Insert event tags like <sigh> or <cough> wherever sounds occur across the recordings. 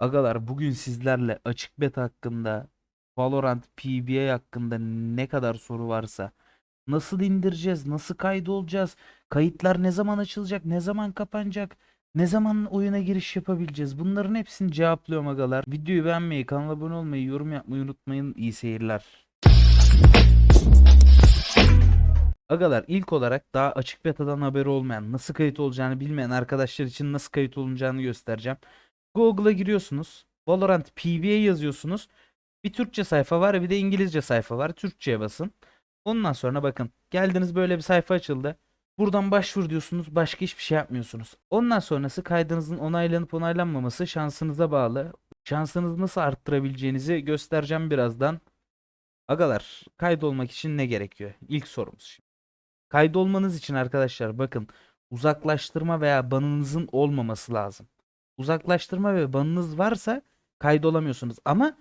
Agalar bugün sizlerle açık beta hakkında, Valorant PBA hakkında ne kadar soru varsa nasıl indireceğiz, nasıl kaydolacağız, kayıtlar ne zaman açılacak, ne zaman kapanacak, ne zaman oyuna giriş yapabileceğiz bunların hepsini cevaplıyorum agalar. Videoyu beğenmeyi, kanala abone olmayı, yorum yapmayı unutmayın. İyi seyirler. Agalar ilk olarak daha açık betadan haberi olmayan, nasıl kayıt olacağını bilmeyen arkadaşlar için nasıl kayıt olunacağını göstereceğim. Google'a giriyorsunuz. Valorant PBA yazıyorsunuz. Bir Türkçe sayfa var bir de İngilizce sayfa var. Türkçe'ye basın. Ondan sonra bakın geldiniz böyle bir sayfa açıldı. Buradan başvur diyorsunuz. Başka hiçbir şey yapmıyorsunuz. Ondan sonrası kaydınızın onaylanıp onaylanmaması şansınıza bağlı. Şansınızı nasıl arttırabileceğinizi göstereceğim birazdan. Agalar kaydolmak için ne gerekiyor? İlk sorumuz. Kaydolmanız için arkadaşlar bakın uzaklaştırma veya banınızın olmaması lazım uzaklaştırma ve banınız varsa kaydolamıyorsunuz. Ama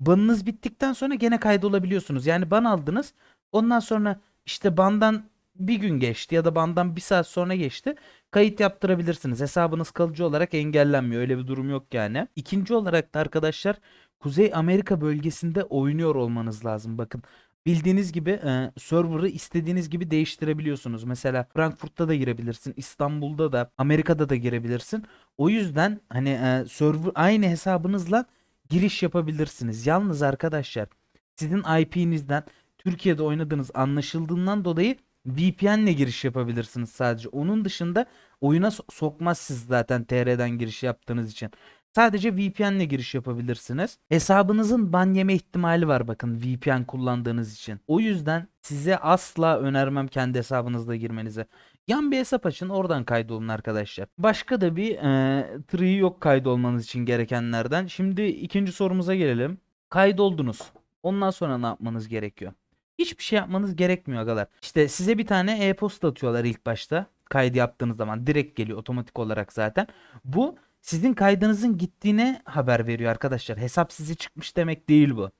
banınız bittikten sonra gene kaydolabiliyorsunuz. Yani ban aldınız. Ondan sonra işte bandan bir gün geçti ya da bandan bir saat sonra geçti. Kayıt yaptırabilirsiniz. Hesabınız kalıcı olarak engellenmiyor. Öyle bir durum yok yani. İkinci olarak da arkadaşlar Kuzey Amerika bölgesinde oynuyor olmanız lazım. Bakın Bildiğiniz gibi e, server'ı istediğiniz gibi değiştirebiliyorsunuz. Mesela Frankfurt'ta da girebilirsin, İstanbul'da da, Amerika'da da girebilirsin. O yüzden hani e, server aynı hesabınızla giriş yapabilirsiniz. Yalnız arkadaşlar sizin IP'nizden Türkiye'de oynadığınız anlaşıldığından dolayı VPN'le giriş yapabilirsiniz sadece. Onun dışında oyuna so- sokmaz siz zaten TR'den giriş yaptığınız için. Sadece VPN'le giriş yapabilirsiniz. Hesabınızın ban yeme ihtimali var bakın VPN kullandığınız için. O yüzden size asla önermem kendi hesabınızla girmenizi. Yan bir hesap açın oradan kaydolun arkadaşlar. Başka da bir e, tree yok kaydolmanız için gerekenlerden. Şimdi ikinci sorumuza gelelim. Kaydoldunuz. Ondan sonra ne yapmanız gerekiyor? Hiçbir şey yapmanız gerekmiyor agalar. İşte size bir tane e-posta atıyorlar ilk başta. Kaydı yaptığınız zaman direkt geliyor otomatik olarak zaten. Bu sizin kaydınızın gittiğine haber veriyor arkadaşlar. Hesap size çıkmış demek değil bu.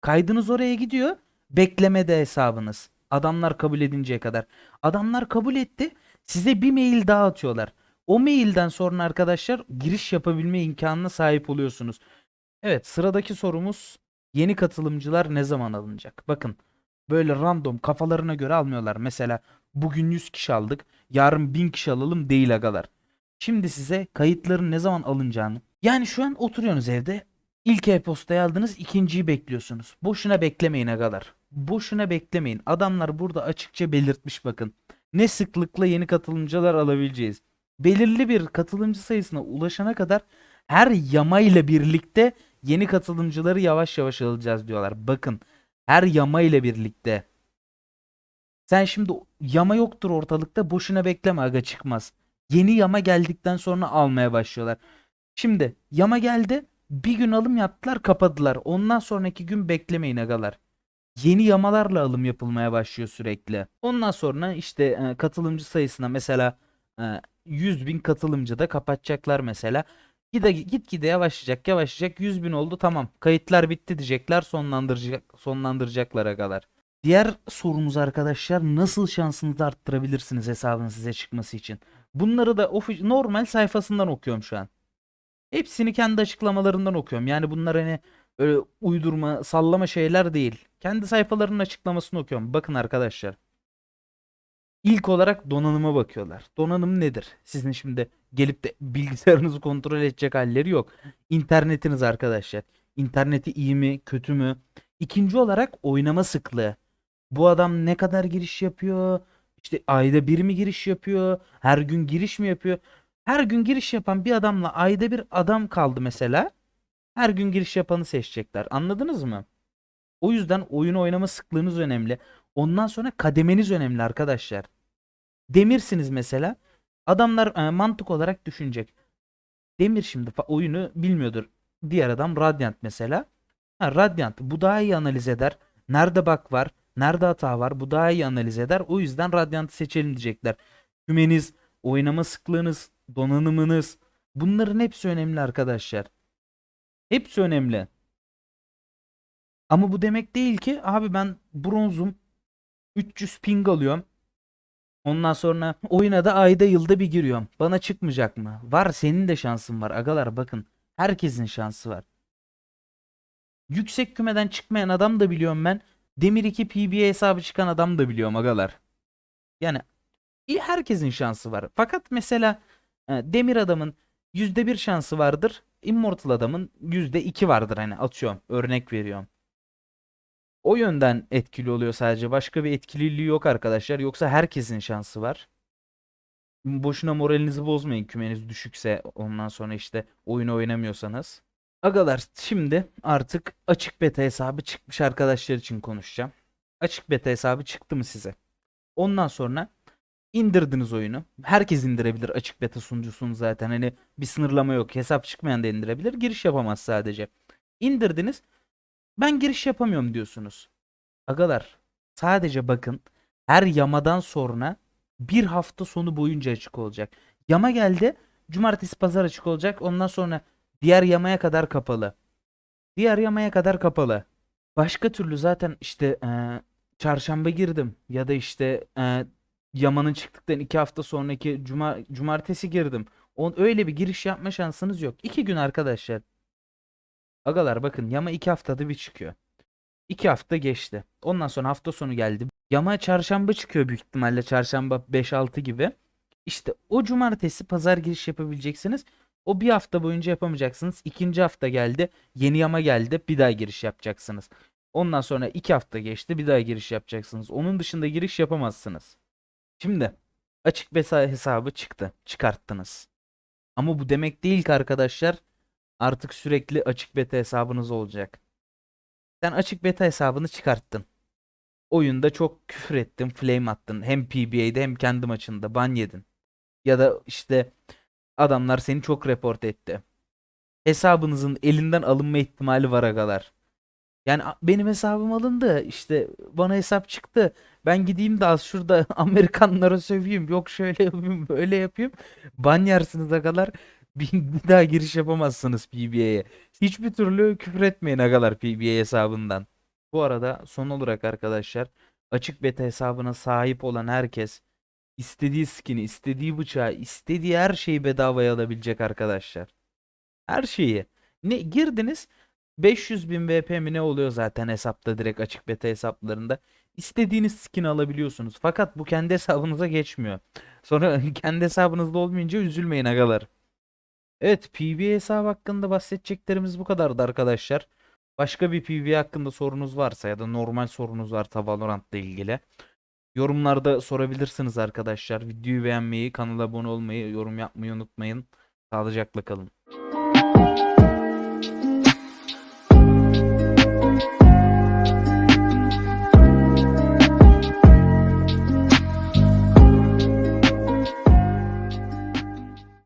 Kaydınız oraya gidiyor. Beklemede hesabınız. Adamlar kabul edinceye kadar. Adamlar kabul etti. Size bir mail daha atıyorlar. O mailden sonra arkadaşlar giriş yapabilme imkanına sahip oluyorsunuz. Evet sıradaki sorumuz yeni katılımcılar ne zaman alınacak? Bakın böyle random kafalarına göre almıyorlar. Mesela bugün 100 kişi aldık. Yarın 1000 kişi alalım değil agalar. Şimdi size kayıtların ne zaman alınacağını. Yani şu an oturuyorsunuz evde. İlk e-postayı aldınız, ikinciyi bekliyorsunuz. Boşuna beklemeyin agalar. Boşuna beklemeyin. Adamlar burada açıkça belirtmiş bakın. Ne sıklıkla yeni katılımcılar alabileceğiz. Belirli bir katılımcı sayısına ulaşana kadar her yama ile birlikte yeni katılımcıları yavaş yavaş alacağız diyorlar. Bakın her yama ile birlikte. Sen şimdi yama yoktur ortalıkta boşuna bekleme aga çıkmaz. Yeni yama geldikten sonra almaya başlıyorlar. Şimdi yama geldi. Bir gün alım yaptılar kapadılar. Ondan sonraki gün beklemeyin agalar. Yeni yamalarla alım yapılmaya başlıyor sürekli. Ondan sonra işte e, katılımcı sayısına mesela e, 100 bin katılımcı da kapatacaklar mesela. Gide, git gide yavaşlayacak yavaşlayacak 100 bin oldu tamam kayıtlar bitti diyecekler sonlandıracak, sonlandıracaklar agalar. Diğer sorumuz arkadaşlar nasıl şansınızı arttırabilirsiniz hesabın size çıkması için. Bunları da normal sayfasından okuyorum şu an. Hepsini kendi açıklamalarından okuyorum. Yani bunlar hani öyle uydurma, sallama şeyler değil. Kendi sayfalarının açıklamasını okuyorum. Bakın arkadaşlar. İlk olarak donanıma bakıyorlar. Donanım nedir? Sizin şimdi gelip de <laughs> bilgisayarınızı kontrol edecek halleri yok. İnternetiniz arkadaşlar. İnterneti iyi mi, kötü mü? İkinci olarak oynama sıklığı. Bu adam ne kadar giriş yapıyor? İşte ayda bir mi giriş yapıyor? Her gün giriş mi yapıyor? Her gün giriş yapan bir adamla ayda bir adam kaldı mesela. Her gün giriş yapanı seçecekler. Anladınız mı? O yüzden oyunu oynama sıklığınız önemli. Ondan sonra kademeniz önemli arkadaşlar. Demirsiniz mesela. Adamlar e, mantık olarak düşünecek. Demir şimdi oyunu bilmiyordur. Diğer adam Radiant mesela. Ha, Radiant bu daha iyi analiz eder. Nerede bug var? Nerede hata var? Bu daha iyi analiz eder. O yüzden Radiant'ı seçelim diyecekler. Kümeniz, oynama sıklığınız, donanımınız bunların hepsi önemli arkadaşlar. Hepsi önemli. Ama bu demek değil ki abi ben bronzum 300 ping alıyorum. Ondan sonra oyuna da ayda yılda bir giriyorum. Bana çıkmayacak mı? Var senin de şansın var agalar bakın. Herkesin şansı var. Yüksek kümeden çıkmayan adam da biliyorum ben. Demir 2 PBA hesabı çıkan adam da biliyorum agalar. Yani herkesin şansı var. Fakat mesela e, Demir adamın %1 şansı vardır. Immortal adamın %2 vardır hani atıyorum. Örnek veriyorum. O yönden etkili oluyor sadece. Başka bir etkililiği yok arkadaşlar. Yoksa herkesin şansı var. Boşuna moralinizi bozmayın kümeniz düşükse ondan sonra işte oyunu oynamıyorsanız. Agalar şimdi artık açık beta hesabı çıkmış arkadaşlar için konuşacağım. Açık beta hesabı çıktı mı size? Ondan sonra indirdiniz oyunu. Herkes indirebilir açık beta sunucusunu zaten. Hani bir sınırlama yok. Hesap çıkmayan da indirebilir. Giriş yapamaz sadece. İndirdiniz. Ben giriş yapamıyorum diyorsunuz. Agalar sadece bakın her yamadan sonra bir hafta sonu boyunca açık olacak. Yama geldi. Cumartesi pazar açık olacak. Ondan sonra diğer yamaya kadar kapalı. Diğer yamaya kadar kapalı. Başka türlü zaten işte eee, çarşamba girdim ya da işte eee, yamanın çıktıktan iki hafta sonraki cuma cumartesi girdim. On, öyle bir giriş yapma şansınız yok. İki gün arkadaşlar. Agalar bakın yama iki haftada bir çıkıyor. İki hafta geçti. Ondan sonra hafta sonu geldi. Yama çarşamba çıkıyor büyük ihtimalle. Çarşamba 5-6 gibi. İşte o cumartesi pazar giriş yapabileceksiniz. O bir hafta boyunca yapamayacaksınız. İkinci hafta geldi. Yeni yama geldi. Bir daha giriş yapacaksınız. Ondan sonra iki hafta geçti. Bir daha giriş yapacaksınız. Onun dışında giriş yapamazsınız. Şimdi açık beta hesabı çıktı. Çıkarttınız. Ama bu demek değil ki arkadaşlar artık sürekli açık beta hesabınız olacak. Sen açık beta hesabını çıkarttın. Oyunda çok küfür ettin, flame attın. Hem PBA'de hem kendi maçında ban yedin. Ya da işte adamlar seni çok report etti. Hesabınızın elinden alınma ihtimali var agalar. Yani benim hesabım alındı. İşte bana hesap çıktı. Ben gideyim de az şurada <laughs> Amerikanlara söveyim. Yok şöyle yapayım, böyle yapayım. Ban yersiniz agalar. <laughs> Bir daha giriş yapamazsınız PBA'ye. Hiçbir türlü küfür etmeyin agalar PBA hesabından. Bu arada son olarak arkadaşlar açık beta hesabına sahip olan herkes istediği skin'i, istediği bıçağı, istediği her şeyi bedavaya alabilecek arkadaşlar. Her şeyi. Ne girdiniz 500 bin VP mi ne oluyor zaten hesapta direkt açık beta hesaplarında. İstediğiniz skin alabiliyorsunuz. Fakat bu kendi hesabınıza geçmiyor. Sonra <laughs> kendi hesabınızda olmayınca üzülmeyin agalar. Evet PvE hesabı hakkında bahsedeceklerimiz bu kadardı arkadaşlar. Başka bir PvE hakkında sorunuz varsa ya da normal sorunuz varsa Valorant'la ilgili Yorumlarda sorabilirsiniz arkadaşlar. Videoyu beğenmeyi, kanala abone olmayı, yorum yapmayı unutmayın. Sağlıcakla kalın.